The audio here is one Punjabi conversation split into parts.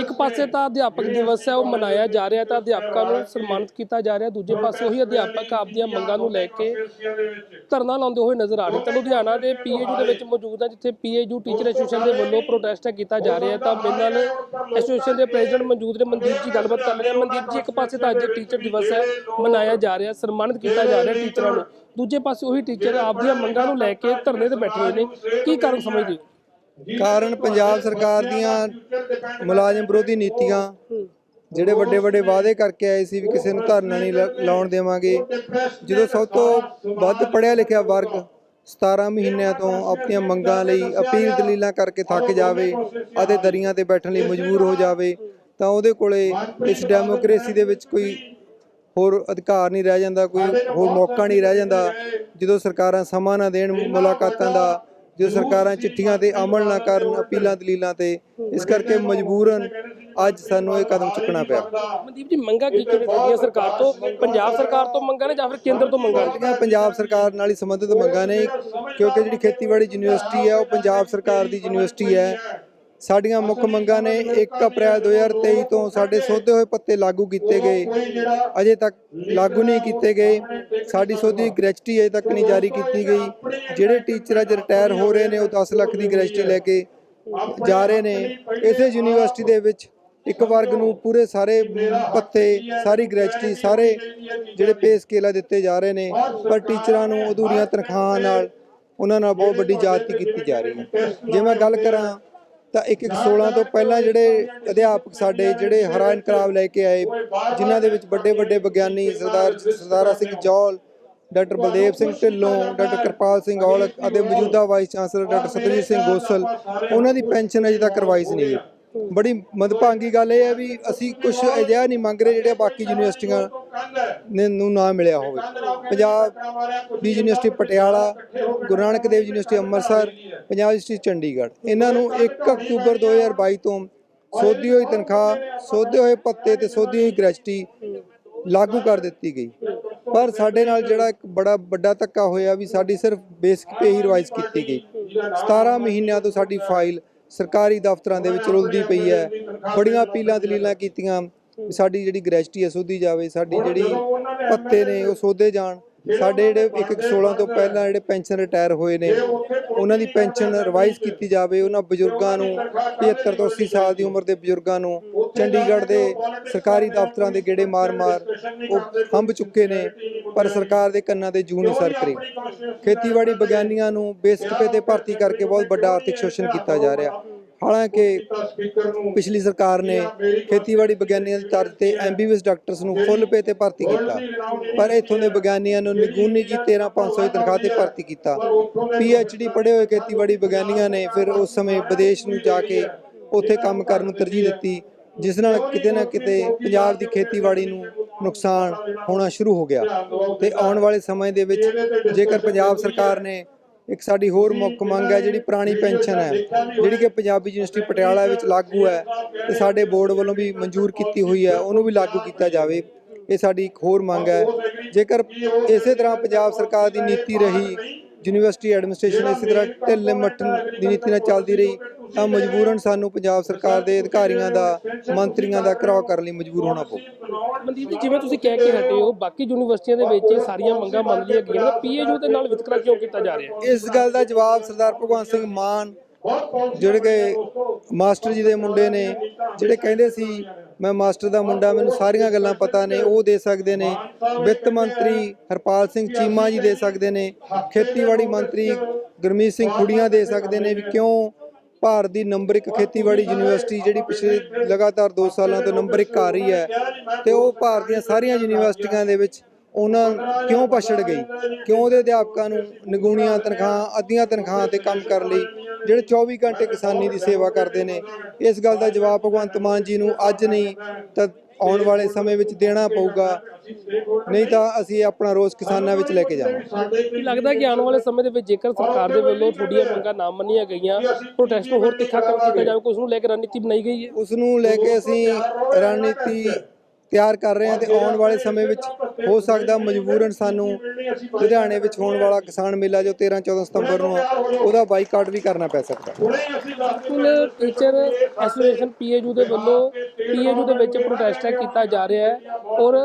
ਇੱਕ ਪਾਸੇ ਤਾਂ ਅਧਿਆਪਕ ਦਿਵਸ ਹੈ ਉਹ ਮਨਾਇਆ ਜਾ ਰਿਹਾ ਤਾਂ ਅਧਿਆਪਕਾਂ ਨੂੰ ਸਨਮਾਨਿਤ ਕੀਤਾ ਜਾ ਰਿਹਾ। ਦੂਜੇ ਪਾਸੇ ਉਹੀ ਅਧਿਆਪਕ ਆਪਦੀਆਂ ਮੰਗਾਂ ਨੂੰ ਲੈ ਕੇ ਧਰਨਾ ਲਾਉਂਦੇ ਹੋਏ ਨਜ਼ਰ ਆ ਰਹੇ। ਤਾਂ ਲੁਧਿਆਣਾ ਦੇ ਪੀਏਯੂ ਦੇ ਵਿੱਚ ਮੌਜੂਦ ਹੈ ਜਿੱਥੇ ਪੀਏਯੂ ਟੀਚਰ ਐਸੋਸੀਏਸ਼ਨ ਦੇ ਵੱਲੋਂ ਪ੍ਰੋਟੈਸਟ ਕੀਤਾ ਜਾ ਰਿਹਾ ਤਾਂ ਮੇਰੇ ਨਾਲ ਐਸੋਸੀਏਸ਼ਨ ਦੇ ਪ੍ਰੈਜ਼ੀਡੈਂਟ ਮਨਜੂਰ ਨੇ ਮਨਦੀਪ ਜੀ ਗੱਲਬਾਤ ਕਰ ਰਹੇ ਮਨਦੀਪ ਜੀ ਇੱਕ ਪਾਸੇ ਤਾਂ ਅੱਜ ਟੀਚਰ ਦਿਵਸ ਹੈ ਮਨਾਇਆ ਜਾ ਰਿਹਾ ਸਨਮਾਨਿਤ ਕੀਤਾ ਜਾ ਰਿਹਾ ਟੀਚਰਾਂ ਨੂੰ। ਦੂਜੇ ਪਾਸੇ ਉਹੀ ਟੀਚਰ ਆਪਦੀਆਂ ਮੰਗਾਂ ਨੂੰ ਲੈ ਕੇ ਧਰਨੇ ਤੇ ਬੈਠੇ ਹੋਏ ਨੇ। ਕੀ ਕਾਰਨ ਸਮਝਦੇ ਹੋ? ਕਾਰਨ ਪੰਜਾਬ ਸਰਕਾਰ ਦੀਆਂ ਮੁਲਾਜ਼ਮ ਵਿਰੋਧੀ ਨੀਤੀਆਂ, ਜਿਹੜੇ ਵੱਡੇ ਵੱਡੇ ਵਾਅਦੇ ਕਰਕੇ ਆਏ ਸੀ ਵੀ ਕਿਸੇ ਨੂੰ ਧਰਨਾ ਨਹੀਂ ਲਾ- ਲਾਉਣ ਦੇਵਾਂਗੇ। ਜਦੋਂ ਸਭ ਤੋਂ ਵੱਧ ਪੜ੍ਹਿਆ ਲਿਖਿਆ ਵਰਗ 17 ਮਹੀਨਿਆਂ ਤੋਂ ਆਪਣੀਆਂ ਮੰਗਾਂ ਲਈ ਅਪੀਲ ਦਲੀਲਾਂ ਕਰਕੇ ਥੱਕ ਜਾਵੇ ਅਤੇ ਦਰੀਆਂ ਤੇ ਬੈਠਣ ਲਈ ਮਜਬੂਰ ਹੋ ਜਾਵੇ, ਤਾਂ ਉਹਦੇ ਕੋਲੇ ਇਸ ਡੈਮੋਕ੍ਰੇਸੀ ਦੇ ਵਿੱਚ ਕੋਈ ਹੋਰ ਅਧਿਕਾਰ ਨਹੀਂ ਰਹਿ ਜਾਂਦਾ, ਕੋਈ ਹੋਰ ਮੌਕਾ ਨਹੀਂ ਰਹਿ ਜਾਂਦਾ। ਜਦੋਂ ਸਰਕਾਰਾਂ ਸਮਾਂ ਨਾ ਦੇਣ ਮੁਲਾਕਾਤਾਂ ਦਾ ਜਦੋਂ ਸਰਕਾਰਾਂ ਚਿੱਠੀਆਂ ਤੇ ਅਮਲ ਨਾ ਕਰਨ ਅਪੀਲਾਂ ਦਲੀਲਾਂ ਤੇ ਇਸ ਕਰਕੇ ਮਜਬੂਰਨ ਅੱਜ ਸਾਨੂੰ ਇਹ ਕਦਮ ਚੁੱਕਣਾ ਪਿਆ। ਮਨਦੀਪ ਜੀ ਮੰਗਾਂ ਕੀ ਕੀ ਨੇ ਤੁਹਾਡੀਆਂ? ਸਰਕਾਰ ਤੋਂ ਪੰਜਾਬ ਸਰਕਾਰ ਤੋਂ ਮੰਗਾਂ ਨੇ ਜਾਂ ਫਿਰ ਕੇਂਦਰ ਤੋਂ ਮੰਗਾਂ ਨੇ? ਪੰਜਾਬ ਸਰਕਾਰ ਨਾਲ ਹੀ ਸੰਬੰਧਿਤ ਮੰਗਾਂ ਨੇ ਕਿਉਂਕਿ ਜਿਹੜੀ ਖੇਤੀਬਾੜੀ ਯੂਨੀਵਰਸਿਟੀ ਹੈ ਉਹ ਪੰਜਾਬ ਸਰਕਾਰ ਦੀ ਯੂਨੀਵਰਸਿਟੀ ਹੈ। ਸਾਡੀਆਂ ਮੁੱਖ ਮੰਗਾਂ ਨੇ 1 ਅਪ੍ਰੈਲ 2023 ਤੋਂ ਸਾਡੇ ਸੋਧੇ ਹੋਏ ਪੱਤੇ ਲਾਗੂ ਕੀਤੇ ਗਏ। ਅਜੇ ਤੱਕ ਲਾਗੂ ਨਹੀਂ ਕੀਤੇ ਗਏ। ਸਾਡੀ ਸੋਧੀ ਗ੍ਰੈਚੁਟੀ ਅਜੇ ਤੱਕ ਨਹੀਂ ਜਾਰੀ ਕੀਤੀ ਗਈ। ਜਿਹੜੇ ਟੀਚਰ ਅੱਜ ਰਿਟਾਇਰ ਹੋ ਰਹੇ ਨੇ ਉਹ 10 ਲੱਖ ਦੀ ਗ੍ਰੈਚੁਟੀ ਲੈ ਕੇ ਜਾ ਰਹੇ ਨੇ। ਇਸੇ ਯੂਨੀਵਰਸਿਟੀ ਦੇ ਵਿੱਚ ਇੱਕ ਵਰਗ ਨੂੰ ਪੂਰੇ ਸਾਰੇ ਪੱਤੇ ਸਾਰੀ ਗ੍ਰੈਚੁਟੀ ਸਾਰੇ ਜਿਹੜੇ ਪੇ ਸਕੇਲਾ ਦਿੱਤੇ ਜਾ ਰਹੇ ਨੇ। ਪਰ ਟੀਚਰਾਂ ਨੂੰ ਅਧੂਰੀਆਂ ਤਨਖਾਹਾਂ ਨਾਲ ਉਹਨਾਂ ਨਾਲ ਬਹੁਤ ਵੱਡੀ ਜ਼ਿਆਦਤੀ ਕੀਤੀ ਜਾ ਰਹੀ ਹੈ। ਜੇ ਮੈਂ ਗੱਲ ਕਰਾਂ ਤਾਂ ਇੱਕ ਇੱਕ 16 ਤੋਂ ਪਹਿਲਾਂ ਜਿਹੜੇ ਅਧਿਆਪਕ ਸਾਡੇ ਜਿਹੜੇ ਹਰਾ ਇਨਕਲਾਬ ਲੈ ਕੇ ਆਏ, ਜਿਨ੍ਹਾਂ ਦੇ ਵਿੱਚ ਵੱਡੇ ਵੱਡੇ ਵਿਗਿਆਨੀ ਸਰਦਾਰ ਸਰਦਾਰਾ ਸਿੰਘ ਜੌਲ, ਡਾਕਟਰ ਬਲਦੇਵ ਸਿੰਘ ਢਿੱਲੋਂ, ਡਾਕਟਰ ਕਿਰਪਾਲ ਸਿੰਘ ਔਲਖ ਅਤੇ ਮੌਜੂਦਾ vice chancellor doctor Satjit Singh Gosal, ਉਹਨਾਂ ਦੀ ਪੈਨਸ਼ਨ ਅਜੇ ਤੱਕ ਕਰਵਾਈ ਨਹੀਂ। ਗਈ ਬੜੀ ਮਦਭਾਂਗੀ ਗੱਲ ਇਹ ਹੈ ਵੀ ਅਸੀਂ ਕੁਝ ਅਜਿਹਾ ਨਹੀਂ ਮੰਗ ਰਹੇ ਜਿਹੜੇ ਬਾਕੀ ਯੂਨੀਵਰਸਿਟੀਆਂ ਨੂੰ ਨਾ ਮਿਲਿਆ ਹੋਵੇ। ਪੰਜਾਬ ਦੀ university Patiala, Guru Nanak Dev university Amritsar, Punjab university Chandigarh. ਇਹਨਾਂ ਨੂੰ 1 ਅਕਤੂਬਰ 2022 ਤੋਂ ਸੋਧੀ ਹੋਈ ਤਨਖਾਹ, ਸੋਧੇ ਹੋਏ ਭੱਤੇ ਤੇ ਸੋਧੀ ਹੋਈ ਗ੍ਰੈਚੁਟੀ ਲਾਗੂ ਕਰ ਦਿੱਤੀ ਗਈ। ਪਰ ਸਾਡੇ ਨਾਲ ਜਿਹੜਾ ਇੱਕ ਬੜਾ ਵੱਡਾ ਧੱਕਾ ਹੋਇਆ ਵੀ ਸਾਡੀ ਸਿਰਫ ਬੇਸਿਕ ਪੇ ਹੀ ਰਿਵਾਈਜ਼ ਕੀਤੀ ਗਈ। 17 ਮਹੀਨਿਆਂ ਤੋਂ ਸਾਡੀ ਫਾਈਲ ਸਰਕਾਰੀ ਦਫ਼ਤਰਾਂ ਦੇ ਵਿੱਚ ਰੁਲਦੀ ਪਈ ਹੈ। ਬੜੀਆਂ ਅਪੀਲਾਂ ਦਲੀਲਾਂ ਕੀਤੀਆਂ। ਵੀ ਸਾਡੀ ਜਿਹੜੀ ਗ੍ਰੈਚੁਟੀ ਹੈ ਸੋਧੀ ਜਾਵੇ ਸਾਡੀ ਜਿਹੜੀ ਪੱਤੇ ਨੇ ਉਹ ਸੋਧੇ ਜਾਣ। ਸਾਡੇ ਜਿਹੜੇ ਇੱਕ ਇੱਕ 16 ਤੋਂ ਪਹਿਲਾਂ ਜਿਹੜੇ ਪੈਨਸ਼ਨ ਰਿਟਾਇਰ ਹੋਏ ਨੇ ਉਹਨਾਂ ਦੀ ਪੈਨਸ਼ਨ ਰਿਵਾਈਜ਼ ਕੀਤੀ ਜਾਵੇ ਉਹਨਾਂ ਬਜ਼ੁਰਗਾਂ ਨੂੰ 75 ਤੋਂ 80 ਸਾਲ ਦੀ ਉਮਰ ਦੇ ਬਜ਼ੁਰਗਾਂ ਨੂੰ ਚੰਡੀਗੜ੍ਹ ਦੇ ਸਰਕਾਰੀ ਦਫ਼ਤਰਾਂ ਦੇ ਗੇੜੇ ਮਾਰ-ਮਾਰ ਉਹ ਹੰਬ ਚੁੱਕੇ ਨੇ ਪਰ ਸਰਕਾਰ ਦੇ ਕੰਨਾਂ ਤੇ ਜੂੰ ਨਹੀਂ ਸਰਕਰੀ। ਖੇਤੀਬਾੜੀ ਵਿਗਿਆਨੀਆਂ ਨੂੰ ਬੇਸਿਕ ਪੇ ਤੇ ਭਰਤੀ ਕਰਕੇ ਬਹੁਤ ਵੱਡਾ ਆਰਥਿਕ ਸ਼ੋਸ਼ਣ ਕੀਤਾ ਜਾ ਰਿਹਾ। ਹਾਲਾਂਕਿ ਪਿਛਲੀ ਸਰਕਾਰ ਨੇ ਖੇਤੀਬਾੜੀ ਵਿਗਿਆਨੀਆਂ ਦੀ ਤਰਜ਼ ਤੇ ਐਮਬੀਬੀਐਸ ਡਾਕਟਰਸ ਨੂੰ ਫੁੱਲ ਪੇ ਤੇ ਭਰਤੀ ਕੀਤਾ। ਪਰ ਇੱਥੋਂ ਦੇ ਵਿਗਿਆਨੀਆਂ ਨੂੰ ਨਿਗੂਨੀ ਜੀ 13500 ਦੀ ਤਨਖਾਹ ਤੇ ਭਰਤੀ ਕੀਤਾ। ਪੀਐਚਡੀ ਪੜ੍ਹੇ ਹੋਏ ਖੇਤੀਬਾੜੀ ਵਿਗਿਆਨੀਆਂ ਨੇ ਫਿਰ ਉਸ ਸਮੇਂ ਵਿਦੇਸ਼ ਨੂੰ ਜਾ ਕੇ ਉੱਥੇ ਕੰਮ ਕਰਨ ਨੂੰ ਤਰਜੀਹ ਦਿੱਤੀ ਜਿਸ ਨਾਲ ਕਿਤੇ ਨਾ ਕਿਤੇ ਪੰਜਾਬ ਦੀ ਖੇਤੀਬਾੜੀ ਨੂੰ ਨੁਕਸਾਨ ਹੋਣਾ ਸ਼ੁਰੂ ਹੋ ਗਿਆ। ਤੇ ਆਉਣ ਵਾਲੇ ਸਮੇਂ ਦੇ ਵਿੱਚ ਜੇਕਰ ਪੰਜਾਬ ਸਰਕਾਰ ਨੇ ਇੱਕ ਸਾਡੀ ਹੋਰ ਮੁੱਖ ਮੰਗ ਹੈ ਜਿਹੜੀ ਪੁਰਾਣੀ ਪੈਨਸ਼ਨ ਹੈ ਜਿਹੜੀ ਕਿ ਪੰਜਾਬੀ ਯੂਨੀਵਰਸਿਟੀ ਪਟਿਆਲਾ ਵਿੱਚ ਲਾਗੂ ਹੈ ਤੇ ਸਾਡੇ ਬੋਰਡ ਵੱਲੋਂ ਵੀ ਮਨਜ਼ੂਰ ਕੀਤੀ ਹੋਈ ਹੈ ਉਹਨੂੰ ਵੀ ਲਾਗੂ ਕੀਤਾ ਜਾਵੇ। ਇਹ ਸਾਡੀ ਇੱਕ ਹੋਰ ਮੰਗ ਹੈ। ਜੇਕਰ ਇਸੇ ਤਰ੍ਹਾਂ ਪੰਜਾਬ ਸਰਕਾਰ ਦੀ ਨੀਤੀ ਰਹੀ ਯੂਨੀਵਰਸਿਟੀ ਐਡਮਿਨਿਸਟ੍ਰੇਸ਼ਨ ਇਸੇ ਤਰ੍ਹਾਂ ਢਿੱਲੇ ਮੱਠਣ ਦੀ ਨੀਤੀ ਨਾਲ ਚੱਲਦੀ ਰਹੀ ਤਾਂ ਮਜਬੂਰਨ ਸਾਨੂੰ ਪੰਜਾਬ ਸਰਕਾਰ ਦੇ ਅਧਿਕਾਰੀਆਂ ਦਾ ਮੰਤਰੀਆਂ ਦਾ ਘਰਾਓ ਕਰਨ ਲਈ ਮਜਬੂਰ ਹੋਣਾ ਪਊ। ਮਨਦੀਪ ਜੀ ਜਿਵੇਂ ਤੁਸੀਂ ਕਹਿ ਕੇ ਹਟੇ ਹੋ ਬਾਕੀ ਯੂਨੀਵਰਸਿਟੀਆਂ ਦੇ ਵਿੱਚ ਸਾਰੀਆਂ ਮੰਗਾਂ ਮੰਨ ਲਈਆਂ ਗਈਆਂ ਨੇ ਪੀਏਯੂ ਦੇ ਨਾਲ ਵਿਤਕਰਾ ਕਿਉਂ ਕੀਤਾ ਜਾ ਰਿਹਾ? ਇਸ ਗੱਲ ਦਾ ਜਵਾਬ ਸਰਦਾਰ ਭਗਵੰਤ ਸਿੰਘ ਮਾਨ ਜਿਹੜੇ ਕਿ ਮਾਸਟਰ ਜੀ ਦੇ ਮੁੰਡੇ ਨੇ ਜਿਹੜੇ ਕਹਿੰਦੇ ਸੀ ਮੈਂ ਮਾਸਟਰ ਦਾ ਮੁੰਡਾ ਮੈਨੂੰ ਸਾਰੀਆਂ ਗੱਲਾਂ ਪਤਾ ਨੇ ਉਹ ਦੇ ਸਕਦੇ ਨੇ। ਵਿੱਤ ਮੰਤਰੀ ਹਰਪਾਲ ਸਿੰਘ ਚੀਮਾ ਜੀ ਦੇ ਸਕਦੇ ਨੇ ਖੇਤੀਬਾੜੀ ਮੰਤਰੀ ਗੁਰਮੀਤ ਸਿੰਘ ਖੁੜੀਆਂ ਦੇ ਸਕਦੇ ਨੇ ਵੀ ਕਿਉਂ ਭਾਰਤ ਦੀ ਨੰਬਰ 1 ਖੇਤੀਬਾੜੀ ਯੂਨੀਵਰਸਿਟੀ ਜਿਹੜੀ ਪਿਛਲੇ ਲਗਾਤਾਰ 2 ਸਾਲਾਂ ਤੋਂ ਨੰਬਰ 1 ਆ ਰਹੀ ਹੈ ਤੇ ਉਹ ਭਾਰਤ ਦੀਆਂ ਸਾਰੀਆਂ ਯੂਨੀਵਰਸਿਟੀਆਂ ਦੇ ਵਿੱਚ ਉਹਨਾਂ ਕਿਉਂ ਪਛੜ ਗਈ? ਕਿਉਂ ਉਹਦੇ ਅਧਿਆਪਕਾਂ ਨੂੰ ਨਿਗੂਣੀਆਂ ਤਨਖਾਹਾਂ, ਅੱਧੀਆਂ ਤਨਖਾਹਾਂ ਤੇ ਕੰਮ ਕਰਨ ਲਈ ਜਿਹੜੇ 24 ਘੰਟੇ ਕਿਸਾਨੀ ਦੀ ਸੇਵਾ ਕਰਦੇ ਨੇ? ਇਸ ਗੱਲ ਦਾ ਜਵਾਬ ਭਗਵੰਤ ਮਾਨ ਜੀ ਨੂੰ ਅੱਜ ਨਹੀਂ ਤਾਂ ਆਉਣ ਵਾਲੇ ਸਮੇਂ ਵਿੱਚ ਦੇਣਾ ਪਊਗਾ। ਨਹੀਂ ਤਾਂ ਅਸੀਂ ਆਪਣਾ ਰੋਸ ਕਿਸਾਨਾਂ ਵਿੱਚ ਲੈ ਕੇ ਜਾਵਾਂਗੇ। ਕੀ ਲੱਗਦਾ ਕਿ ਆਉਣ ਵਾਲੇ ਸਮੇਂ ਦੇ ਵਿੱਚ ਜੇਕਰ ਸਰਕਾਰ ਦੇ ਵੱਲੋਂ ਤੁਹਾਡੀਆਂ ਮੰਗਾਂ ਨਾ ਮੰਨੀਆਂ ਗਈਆਂ ਪ੍ਰੋਟੈਸਟ ਨੂੰ ਹੋਰ ਤਿੱਖਾ ਕਰ ਕੀਤਾ ਜਾਵੇ ਉਸ ਨੂੰ ਲੈ ਕੇ ਰਣਨੀਤੀ ਬਣਾਈ ਗਈ ਹੈ? ਉਸ ਨੂੰ ਲੈ ਕੇ ਅਸੀਂ ਰਣਨੀਤੀ ਤਿਆਰ ਕਰ ਰਹੇ ਹਾਂ ਤੇ ਆਉਣ ਵਾਲੇ ਸਮੇਂ ਵਿੱਚ ਹੋ ਸਕਦਾ ਮਜਬੂਰਨ ਸਾਨੂੰ ਲੁਧਿਆਣੇ ਵਿੱਚ ਹੋਣ ਵਾਲਾ ਕਿਸਾਨ ਮੇਲਾ ਜੋ 13 14 ਸਤੰਬਰ ਨੂੰ ਆ ਉਹਦਾ ਬਾਈਕਾਟ ਵੀ ਕਰਨਾ ਪੈ ਸਕਦਾ। ਬਿਲਕੁਲ ਟੀਚਰ ਐਸੋਸੀਏਸ਼ਨ ਪੀਏਯੂ ਦੇ ਵੱਲੋਂ ਪੀਏਯੂ ਦੇ ਵਿੱਚ ਪ੍ਰੋਟੈਸਟ ਕੀਤਾ ਜਾ ਰਿਹਾ ਹੈ ਔਰ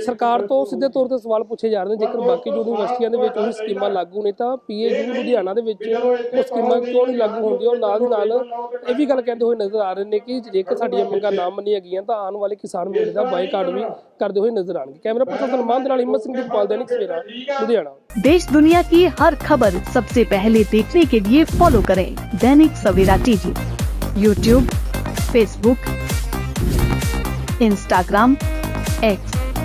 ਸਰਕਾਰ ਤੋਂ ਸਿੱਧੇ ਤੌਰ ਤੇ ਸਵਾਲ ਪੁੱਛੇ ਜਾ ਰਹੇ ਨੇ ਜੇਕਰ ਬਾਕੀ ਯੂਨੀਵਰਸਿਟੀਆਂ ਦੇ ਵਿੱਚ ਉਹੀ ਸਕੀਮਾਂ ਲਾਗੂ ਨੇ ਤਾਂ ਪੀਏਯੂ ਲੁਧਿਆਣਾ ਦੇ ਵਿੱਚ ਉਹ ਸਕੀਮਾਂ ਕਿਉਂ ਨਹੀਂ ਲਾਗੂ ਹੁੰਦੀਆਂ ਔਰ ਨਾਲ ਦੀ ਨਾਲ ਇਹ ਵੀ ਗੱਲ ਕਹਿੰਦੇ ਹੋਏ ਨਜ਼ਰ ਆ ਰਹੇ ਨੇ ਕਿ ਜੇਕਰ ਸਾਡੀਆਂ ਮੰਗਾਂ ਨਾ ਮੰਨੀਆਂ ਗਈਆਂ ਤਾਂ ਆਉਣ ਵਾਲੇ ਕਿਸਾਨ ਮੇਲੇ ਦਾ ਬਾਈਕਾਟ ਵੀ ਕਰਦੇ ਹੋਏ ਨਜ਼ਰ ਆਣਗੇ ਕੈਮਰਾ ਪਰਸਨ ਸਲਮਾਨ ਦੇ ਨਾਲ ਹਿੰਮਤ ਸਿੰਘ ਦੀ ਪਾਲ दैनिक सवेरा लुधियाना देश दुनिया की हर खबर सबसे पहले देखने के लिए फॉलो करें Dainik Savera TV YouTube Facebook Instagram X